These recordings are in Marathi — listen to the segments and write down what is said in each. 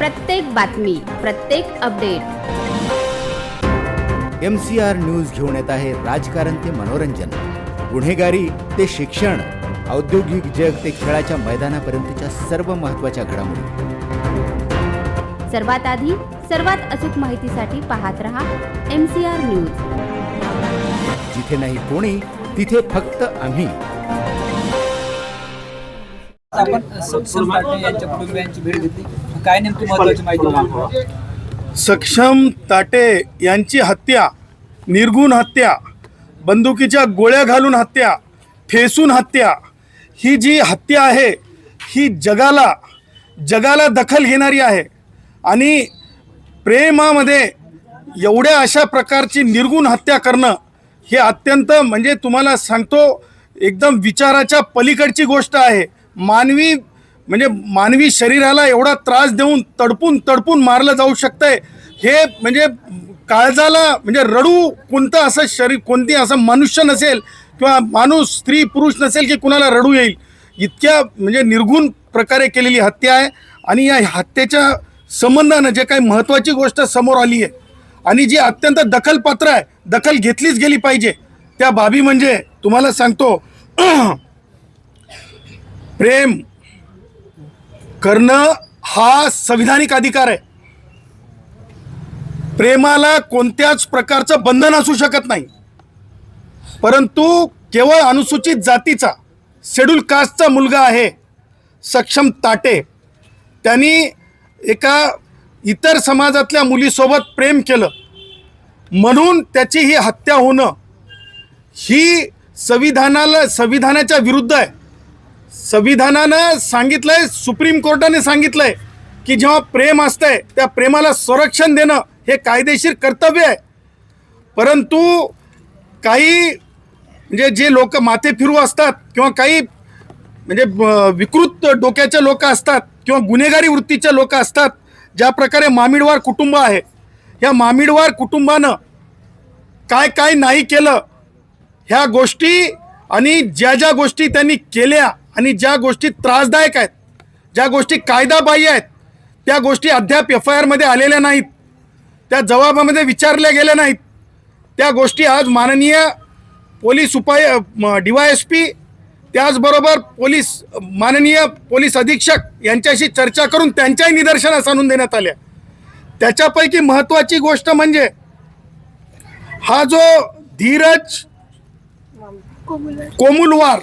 प्रत्येक बातमी प्रत्येक update. M C R news घेऊन येत आहे राजकारण ते मनोरंजन. गुन्हेगारी ते शिक्षण औद्योगिक जग ते खेळाच्या मैदानापर्यंतच्या सर्व महत्त्वाच्या घडामोडी. सर्वात आधी सर्वात अचूक माहितीसाठी पाहत रहा एम सी आर न्यूज जिथे नाही कोणी तिथे फक्त आम्ही. आपण सक्षम पाटील यांच्या कुटुंबियांची भेट घेतली. काय नेमकी महत्वाची माहिती? सक्षम ताटे यांची हत्या निर्गुण हत्या बंदुकीच्या गोळ्या घालून हत्या ठेसून हत्या ही जी हत्या आहे ही जगाला जगाला दखल घेणारी आहे. आणि प्रेमामध्ये एवढ्या अशा प्रकारची निर्गुण हत्या करणं हे अत्यंत म्हणजे तुम्हाला सांगतो एकदम विचाराच्या पलीकडची गोष्ट आहे. मानवी म्हणजे मानवी शरीराला एवढा त्रास देऊन तडपून तडपून मारलं जाऊ शकतंय. हे म्हणजे काळजाला म्हणजे रडू कोणतं असं शरीर कोणती असं मनुष्य नसेल किंवा माणूस स्त्री पुरुष नसेल की कुणाला रडू येईल. इतक्या म्हणजे निर्गुण प्रकारे केलेली हत्या आहे. आणि या हत्येच्या संबंधानं जे काही महत्त्वाची गोष्ट समोर आली आहे आणि जी अत्यंत दखलपात्र आहे दखल घेतलीच गेली पाहिजे. त्या बाबी म्हणजे तुम्हाला सांगतो प्रेम करणं हा संविधानिक अधिकार आहे. प्रेमाला कोणत्याच प्रकारचं बंधन असू शकत नाही. परंतु केवळ अनुसूचित जातीचा शेड्यूल कास्टचा मुलगा आहे सक्षम ताटे. त्यांनी एका इतर समाजातल्या मुलीसोबत प्रेम केलं. म्हणून त्याची ही हत्या होणं ही संविधानाला संविधानाच्या विरुद्ध आहे. संविधानानं सांगितलंय सुप्रीम कोर्टाने सांगितलंय की जेव्हा प्रेम असतंय त्या प्रेमाला संरक्षण देणं हे कायदेशीर कर्तव्य आहे. परंतु काही म्हणजे जे लोक माथे फिरू असतात किंवा काही म्हणजे विकृत डोक्याचे लोक असतात किंवा गुन्हेगारी वृत्तीचे लोक असतात ज्या प्रकारे मामिडवार कुटुंब आहे या मामिडवार कुटुंबानं काय काय नाही केलं ह्या गोष्टी आणि ज्या ज्या गोष्टी त्यांनी केल्या आणि ज्या गोष्टी त्रासदायक आहेत ज्या गोष्टी कायदाबाह्य आहेत त्या गोष्टी अद्याप एफ आय आरमध्ये आलेल्या नाहीत त्या जबाबामध्ये विचारल्या गेल्या नाहीत त्या गोष्टी आज माननीय पोलीस उपाय डी वाय एस पी त्याचबरोबर पोलीस माननीय पोलीस अधीक्षक यांच्याशी चर्चा करून त्यांच्याही निदर्शनास आणून देण्यात आल्या. त्याच्यापैकी महत्त्वाची गोष्ट म्हणजे हा जो धीरज कोमुलवार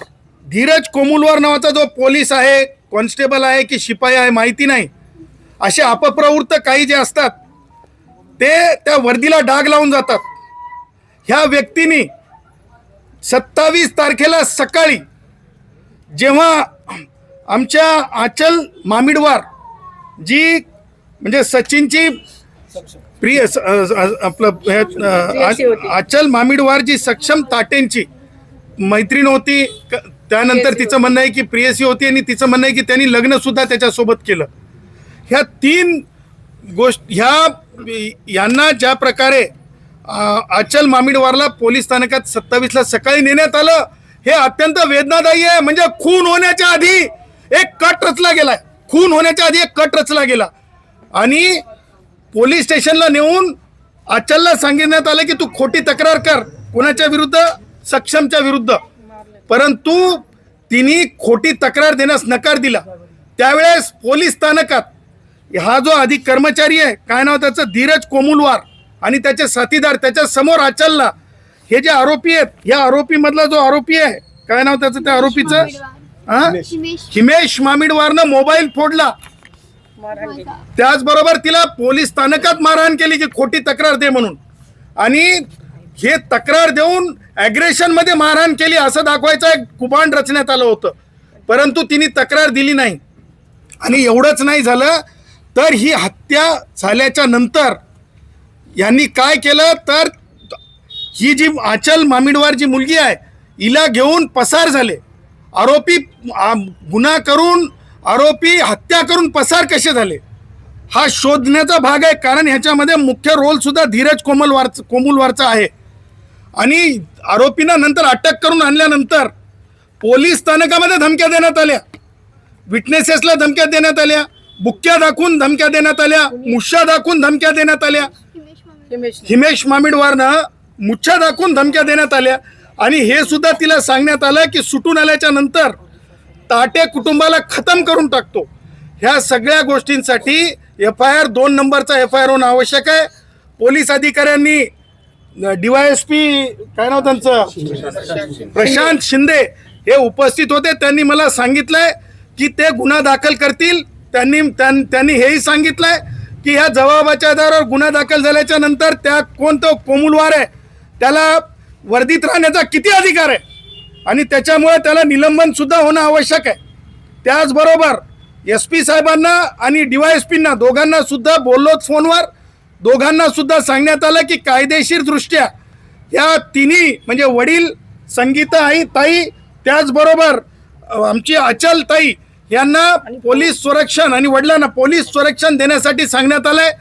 धीरज कोमुलवार नावाचा जो पोलीस आहे कॉन्स्टेबल आहे की शिपाई आहे माहिती नाही. असे अपप्रवृत्त काही जे असतात ते त्या वर्दीला डाग लावून जातात. ह्या व्यक्तीने सत्तावीस तारखेला सकाळी जेव्हा आमच्या आचल मामिडवार जी म्हणजे सचिनची प्रिय आपलं आचल मामिडवार जी सक्षम ताटेंची मैत्रीण होती त्यानंतर तिचं म्हणणं आहे की प्रियसी होती आणि तिचं म्हणणं आहे की त्यांनी लग्न सुद्धा त्याच्यासोबत केलं. ह्या तीन गोष्ट ह्या यांना ज्या प्रकारे अ, आचल मामिडवारला पोलीस स्थानकात सत्तावीसला सकाळी नेण्यात आलं हे अत्यंत वेदनादायी आहे. म्हणजे खून होण्याच्या आधी एक कट रचला गेलाय. खून होण्याच्या आधी एक कट रचला गेला. आणि पोलीस स्टेशनला नेऊन आचलला सांगितण्यात आलं की तू खोटी तक्रार कर. कोणाच्या विरुद्ध? सक्षमच्या विरुद्ध. परंतु तिने खोटी तक्रार देण्यास नकार दिला. त्यावेळेस पोलीस स्थानकात हा जो अधिक कर्मचारी आहे काय नाव त्याचं? धीरज कोमुलवार आणि त्याचे साथीदार त्याच्यासमोर आचलला. हे जे आरोपी आहेत या आरोपी मधला जो आरोपी आहे काय नाव त्याचं त्या आरोपीचं? हा? हिमेश. मामिडवारनं मोबाईल फोडला. त्याचबरोबर तिला पोलीस स्थानकात मारहाण केली की खोटी तक्रार दे म्हणून. आणि हे तक्रार देऊन अग्रेशनमध्ये मारहाण केली असं दाखवायचं एक कुबांड रचण्यात आलं होतं. परंतु तिने तक्रार दिली नाही. आणि एवढंच नाही झालं तर ही हत्या झाल्याच्यानंतर यांनी काय केलं? तर ही जी आचल मामिडवार जी मुलगी आहे हिला घेऊन पसार झाले. आरोपी गुन्हा करून आरोपी हत्या करून पसार कसे झाले? हा शोधण्याचा भाग आहे कारण ह्याच्यामध्ये मुख्य रोलसुद्धा धीरज कोमलवार कोमुलवारचा आहे. आणि आरोपींना नंतर अटक करून आणल्यानंतर पोलीस स्थानकामध्ये धमक्या देण्यात आल्या. विटनेसेसला धमक्या देण्यात आल्या. बुक्क्या दाखवून धमक्या देण्यात आल्या. मुश्या दाखवून धमक्या देण्यात आल्या. हिमेश मामिडवारनं मुच्छा दाखवून धमक्या देण्यात आल्या. आणि हे सुद्धा तिला सांगण्यात आलं की सुटून आल्याच्यानंतर ताटे कुटुंबाला खतम करून टाकतो. ह्या सगळ्या गोष्टींसाठी एफ आय आर दोन नंबरचा एफ आय आर होणं आवश्यक आहे. पोलीस अधिकाऱ्यांनी डीवायएसपी काय नाव त्यांचं? प्रशांत शिंदे हे उपस्थित होते. त्यांनी मला सांगितलंय की ते गुन्हा दाखल करतील. त्यांनी त्यां- त्यांनी हेही सांगितलंय की ह्या जबाबाच्या आधारावर गुन्हा दाखल झाल्याच्यानंतर त्या कोणतं कोमुलवार आहे त्याला वर्दीत राहण्याचा किती अधिकार आहे? आणि त्याच्यामुळे त्याला निलंबन सुद्धा होणं आवश्यक आहे. त्याचबरोबर एस पी साहेबांना आणि डीवायएसपींना दोघांना सुद्धा बोललोच फोनवर. दोघांना सुद्धा सांगण्यात आलं की कायदेशीर दृष्ट्या या तिन्ही म्हणजे वडील संगीता आई ताई त्याचबरोबर आमची अचल ताई यांना पोलीस संरक्षण आणि वडिलांना पोलीस संरक्षण देण्यासाठी सांगण्यात आलंय.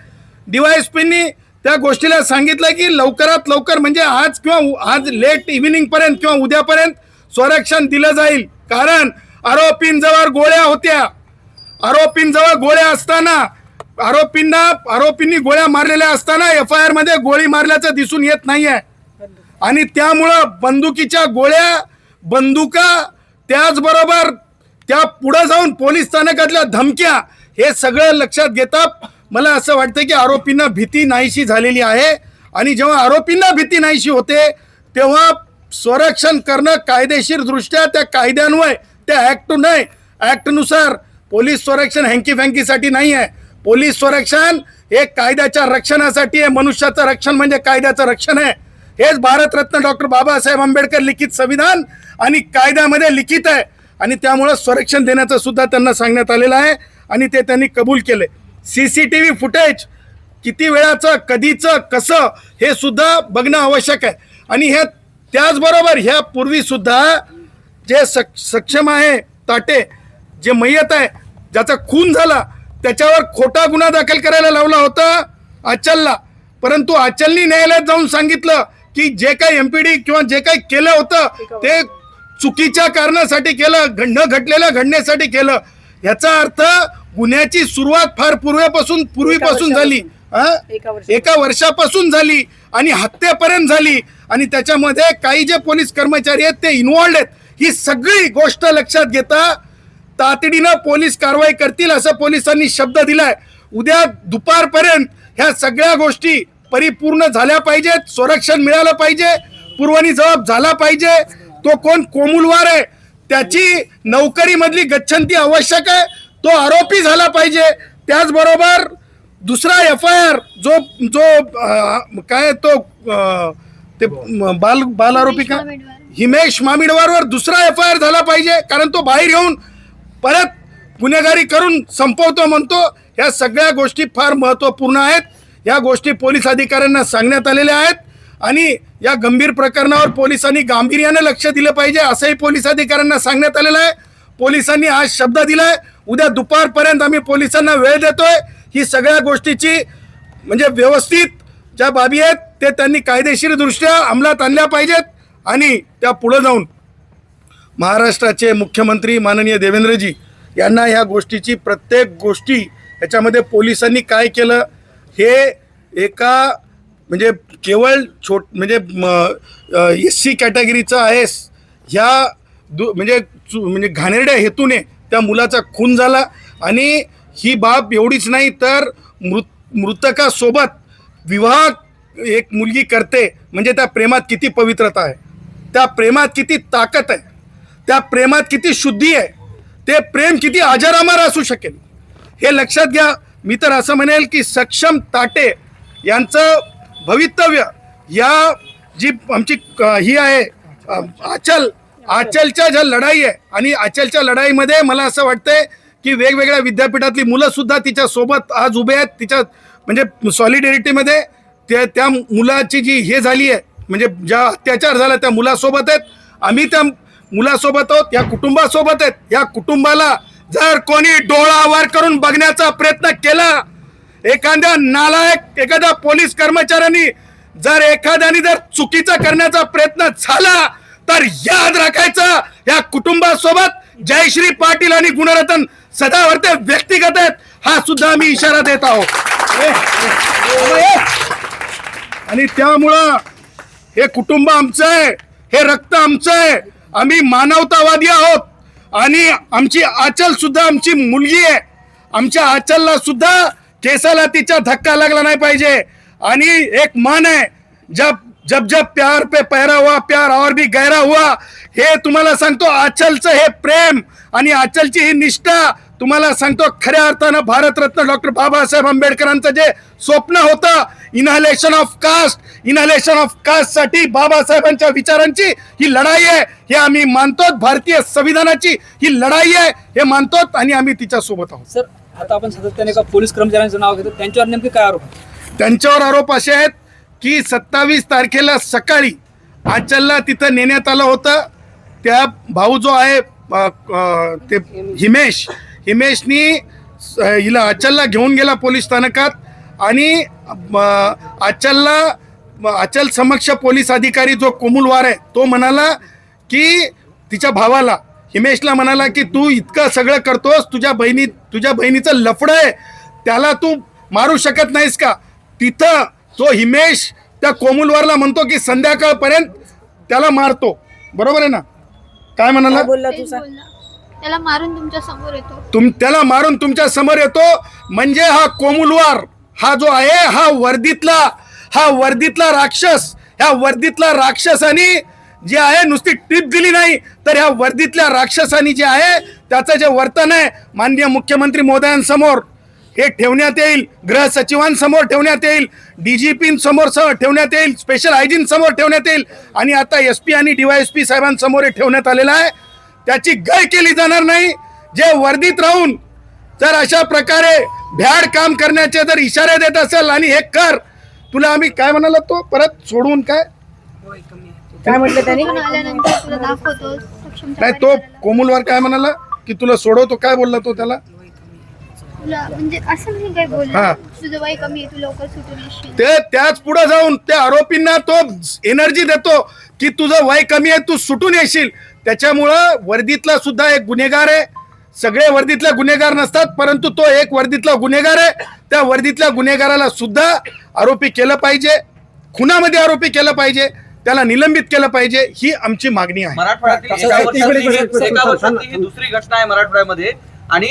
डीवायएसपींनी त्या गोष्टीला सांगितलं की लवकरात लवकर म्हणजे आज किंवा आज लेट इव्हिनिंग पर्यंत किंवा उद्यापर्यंत संरक्षण दिलं जाईल. कारण आरोपींजवळ गोळ्या होत्या. आरोपींजवळ गोळ्या असताना आरोपींना आरोपींनी गोळ्या मारलेल्या असताना एफ आय आरमध्ये गोळी मारल्याचं दिसून येत नाहीये. आणि त्यामुळं बंदुकीच्या गोळ्या बंदुका त्याचबरोबर त्या पुढे जाऊन पोलीस स्थानकातल्या धमक्या हे सगळं लक्षात घेता मला असं वाटतं की आरोपींना भीती नाहीशी झालेली आहे. आणि जेव्हा आरोपींना भीती नाहीशी होते तेव्हा संरक्षण करणं कायदेशीरदृष्ट्या त्या कायद्यान्वय त्या ऍक्ट नाही. ऍक्टनुसार पोलीस संरक्षण हँकी फँकीसाठी नाही आहे पोलीस संरक्षण हे कायद्याच्या रक्षणासाठी आहे. मनुष्याचं रक्षण म्हणजे कायद्याचं रक्षण आहे. हेच भारतरत्न डॉक्टर बाबासाहेब आंबेडकर लिखित संविधान आणि कायद्यामध्ये लिखित आहे. आणि त्यामुळं संरक्षण देण्याचं सुद्धा त्यांना सांगण्यात आलेलं आहे. आणि ते त्यांनी कबूल केले C C T V footage किती वेळाचं कधीचं कसं हे सुद्धा बघणं आवश्यक आहे. आणि ह्या त्याचबरोबर ह्या पूर्वीसुद्धा जे सक्षम आहे ताटे जे मय्यत आहे ज्याचा खून झाला त्याच्यावर खोटा गुन्हा दाखल करायला लावला होता अचलला. परंतु अचलनी न्यायालयात जाऊन सांगितलं की जे काही एमपीडी किंवा जे काही केलं होतं ते चुकीच्या कारणासाठी केलं न घडलेल्या घडण्यासाठी केलं. याचा अर्थ गुन्ह्याची सुरुवात फार पूर्वीपासून पूर्वीपासून झाली? एका वर्षापासून. झाली आणि हत्येपर्यंत झाली. आणि त्याच्यामध्ये काही जे पोलीस कर्मचारी आहेत ते इन्वॉल्ड आहेत. ही सगळी गोष्ट लक्षात घेता तातडीनं पोलीस कारवाई करतील असं पोलिसांनी शब्द दिलाय. उद्या दुपारपर्यंत ह्या सगळ्या गोष्टी परिपूर्ण झाल्या पाहिजेत संरक्षण मिळालं पाहिजे पूर्वनी जबाब झाला पाहिजे. तो कोण? कोमुलवार आहे. त्याची नोकरीमधली गच्छंती आवश्यक आहे. तो आरोपी झाला पाहिजे. त्याचबरोबर दुसरा एफ आय आर जो जो काय तो अं, ते बाल बाल आरोपी का? हिमेश मामिडवारवर दुसरा एफ आय आर झाला पाहिजे. कारण तो बाहेर येऊन परत गुन्हेगारी करून संपवतो म्हणतो. या सगळ्या गोष्टी फार महत्त्वपूर्ण आहेत. या गोष्टी पोलीस अधिकाऱ्यांना सांगण्यात आलेल्या आहेत. आणि या गंभीर प्रकरणावर पोलिसांनी गांभीर्याने लक्ष दिलं पाहिजे असंही पोलीस अधिकाऱ्यांना सांगण्यात आलेलं आहे. पोलिसांनी आज शब्द दिलाय. उद्या दुपारपर्यंत आम्ही पोलिसांना वेळ देतोय. ही सगळ्या गोष्टीची म्हणजे व्यवस्थित ज्या बाबी आहेत ते त्यांनी कायदेशीरदृष्ट्या अंमलात आणल्या पाहिजेत आणि त्या पुढं जाऊन महाराष्ट्राचे मुख्यमंत्री माननीय देवेंद्रजी यांना ह्या गोष्टीची प्रत्येक गोष्टी याच्यामध्ये पोलिसांनी काय केलं? हे एका म्हणजे केवळ छोट म्हणजे एस सी कॅटेगरीचा आहेस. ह्या दु म्हणजे चु म्हणजे घाणेरड्या हेतूने त्या मुलाचा खून झाला आणि ही बाब एवढीच नाही तर मृत मृतकासोबत विवाह एक मुलगी करते. म्हणजे त्या प्रेमात किती पवित्रता आहे. त्या प्रेमात किती ताकद आहे. त्या प्रेमात किती शुद्धी आहे ते प्रेम किती आजारामार असू शकेल हे लक्षात घ्या. मी तर असं म्हणेल की सक्षम ताटे यांचं भवितव्य या जी आमची क- ही आहे आचल आचलच्या ज्या लढाई आहे आणि आचलच्या लढाईमध्ये मला असं वाटतंय की वेगवेगळ्या विद्यापीठातली मुलंसुद्धा तिच्या सोबत आज उभे आहेत तिच्या म्हणजे सॉलिडेरिटीमध्ये त्या त्या मुलाची जी हे झाली आहे म्हणजे ज्या अत्याचार झाला त्या मुलासोबत आहेत आम्ही त्या मुलासोबत आहोत या कुटुंबासोबत आहेत. या कुटुंबाला जर कोणी डोळा वर करून बघण्याचा प्रयत्न केला एखाद्या नालायक एखाद्या पोलीस कर्मचाऱ्यांनी जर एखाद्याने जर चुकीचा करण्याचा प्रयत्न झाला तर याद राखायचं. या कुटुंबासोबत जयश्री पाटील आणि गुणरत्न सदावर्ते व्यक्तिगत आहेत. हा सुद्धा आम्ही इशारा देत आहोत. ए. आणि त्यामुळं हे कुटुंब आमचं आहे हे रक्त आमचं आहे. आम्ही मानवतावादी आहोत. आणि आमची आचल सुद्धा आमची मुलगी आहे. आमच्या आचलला सुद्धा केसाला तिच्या धक्का लागला नाही पाहिजे. आणि एक मन आहे. जब जब जब प्यार पे पहरा हुआ प्यार और भी गहरा हुआ. हे तुम्हाला सांगतो आचलचं हे प्रेम आणि आचलची ही निष्ठा तुम्हाला सांगतो खऱ्या अर्थानं भारतरत्न डॉक्टर बाबासाहेब आंबेडकरांचं जे स्वप्न होतं annihilation of caste annihilation of कास्टसाठी बाबासाहेबांच्या विचारांची ही लढाई आहे. हे आम्ही मानतो भारतीय संविधानाची ही लढाई आहे. हे मानतो आणि आम्ही तिच्या सोबत आहोत. सर आता आपण सातत्याने एका पोलीस कर्मचाऱ्यांचं नाव घेतो. त्यांच्यावर नेमके काय आरोप? त्यांच्यावर आरोप असे आहेत की सत्तावीस तारखेला सकाळी आचलला तिथं नेण्यात आलं होतं. त्या भाऊ जो आहे ते हिमेश हिमेशनी हिला अचलला घेऊन गेला पोलीस स्थानकात आणि अचलला अचल समक्ष पोलीस अधिकारी जो कोमुलवार आहे तो म्हणाला की तिच्या भावाला हिमेशला म्हणाला की तू इतकं सगळं करतोस तुझ्या बहिणी तुझ्या बहिणीचं लफडं आहे त्याला तू मारू शकत नाहीस का? तिथं तो हिमेश त्या कोमुलवारला म्हणतो की संध्याकाळपर्यंत त्याला मारतो. बरोबर आहे ना? काय म्हणाला? बोलला. त्याला मारून तुमच्यासमोर येतो. तुम त्याला मारून तुमच्यासमोर येतो. म्हणजे हा कोमुलवार हा जो आहे हा वर्दीतला हा वर्दीतला राक्षस ह्या वर्दीतला राक्षसानी जे आहे नुसती टीप दिली नाही तर ह्या वर्दीतल्या राक्षसानी जे आहे त्याचं जे वर्तन आहे माननीय मुख्यमंत्री मोदयांसमोर हे ठेवण्यात येईल गृह सचिवांसमोर ठेवण्यात येईल डी जी स- ठेवण्यात येईल स्पेशल हायजीन समोर ठेवण्यात येईल आणि आता एस पी आणि डीवाय एस पी साहेबांसमोर हे ठेवण्यात आलेलं आहे. त्याची गय केली जाणार नाही. जे वर्दीत राहून जर अशा प्रकारे भ्याड काम करण्याचे जर इशारे देत असेल आणि हे कर तुला आम्ही काय म्हणाला तो? परत सोडून काय? तुला दाखवतो. सक्षम नाही तो कोमुलवार काय म्हणाला? की तुला सोडवतो काय बोलला तो त्याला? तुला म्हणजे असं नाही काय हा. बोलला तुझं वय कमी आहे तू लवकर सुटून येशील. ते त्याच पुढे जाऊन त्या आरोपींना तो एनर्जी देतो की तुझं वय कमी आहे तू सुटून येशील. त्याच्यामुळं वर्दीतला सुद्धा एक गुन्हेगार आहे. सगळे वर्दीतले गुन्हेगार नसतात परंतु तो एक वर्दीतला गुन्हेगार आहे. त्या वर्दीतल्या गुन्हेगाराला सुद्धा आरोपी केलं पाहिजे खुनामध्ये आरोपी केलं पाहिजे त्याला निलंबित केलं पाहिजे ही आमची मागणी आहे. मराठवाड्यातील दुसरी घटना आहे मराठवाड्यामध्ये. आणि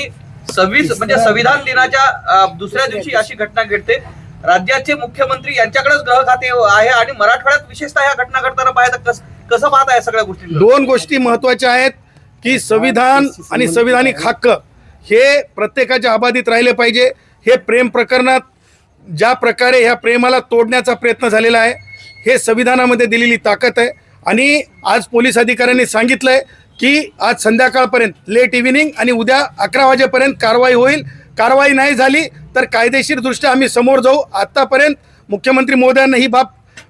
सव्वीस म्हणजे संविधान दिनाच्या दुसऱ्या दिवशी अशी घटना घडते. राज्याचे मुख्यमंत्री यांच्याकडेच ग्रह खाते आहे आणि मराठवाड्यात विशेषतः ह्या घटना घडताना पाहायचं कस कसं पाहत आहे सगळ्या गोष्टी दोन गोष्टी महत्त्वाच्या आहेत. की संविधान आणि संविधानिक हक्क हे प्रत्येकाच्या अबाधित राहिले पाहिजे. हे प्रेम प्रकरणात ज्या प्रकारे ह्या प्रेमाला तोडण्याचा प्रयत्न झालेला आहे हे संविधानामध्ये दिलेली ताकद आहे. आणि आज पोलीस अधिकाऱ्यांनी सांगितलंय की आज संध्याकाळपर्यंत लेट इव्हिनिंग आणि उद्या अकरा वाजेपर्यंत कारवाई होईल. कारवाई नाही झाली तर कायदेशीर दृष्ट्या आम्ही समोर जाऊ. आतापर्यंत मुख्यमंत्री महोदयांना ही बाब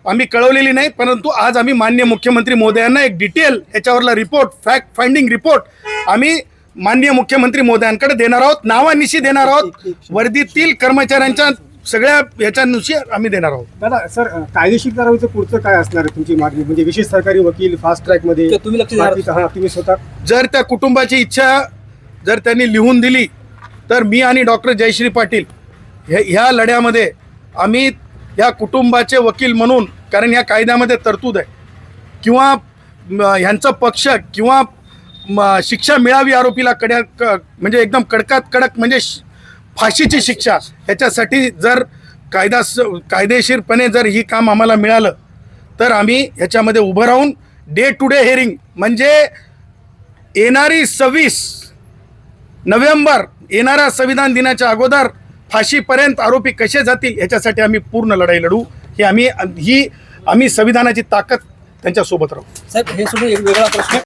आम्ही कळवलेली नाही परंतु आज आम्ही मान्य मुख्यमंत्री महोदयांना एक डिटेल याच्यावरला रिपोर्ट फॅक्ट फाइंडिंग रिपोर्ट आम्ही माननीय मुख्यमंत्री महोदयांकडे देणार आहोत नावानिशी देणार आहोत वर्दीतील कर्मचाऱ्यांच्या सगळ्या याच्यानुसार आम्ही देणार आहोत. दादा सर कायदेशीर कारवाईचं पुढचं काय असणार आहे तुमची मागणी? म्हणजे विशेष सरकारी वकील फास्ट ट्रॅकमध्ये तुम्ही तुम्ही स्वतः. जर त्या कुटुंबाची इच्छा जर त्यांनी लिहून दिली तर मी आणि डॉक्टर जयश्री पाटील हे ह्या लढ्यामध्ये आम्ही या कुटुंबाचे वकील म्हणून कारण या कायद्यामध्ये तरतूद आहे. किंवा म, ह्यांचं पक्ष किंवा शिक्षा मिळावी आरोपीला कड्या क म्हणजे एकदम कडकात कडक म्हणजे श- फाशीची शिक्षा ह्याच्यासाठी जर कायदा कायदेशीरपणे जर ही काम आम्हाला मिळालं तर आम्ही ह्याच्यामध्ये उभं राहून डे टू डे हेअरिंग म्हणजे येणारी सव्वीस नोव्हेंबर येणाऱ्या संविधान दिनाच्या अगोदर फाशीपर्यंत आरोपी कसे जातील याच्यासाठी आम्ही पूर्ण लढाई लढू. हे आम्ही ही आम्ही संविधानाची ताकद त्यांच्यासोबत राहू. साहेब हे सुद्धा एक वेगळा प्रश्न.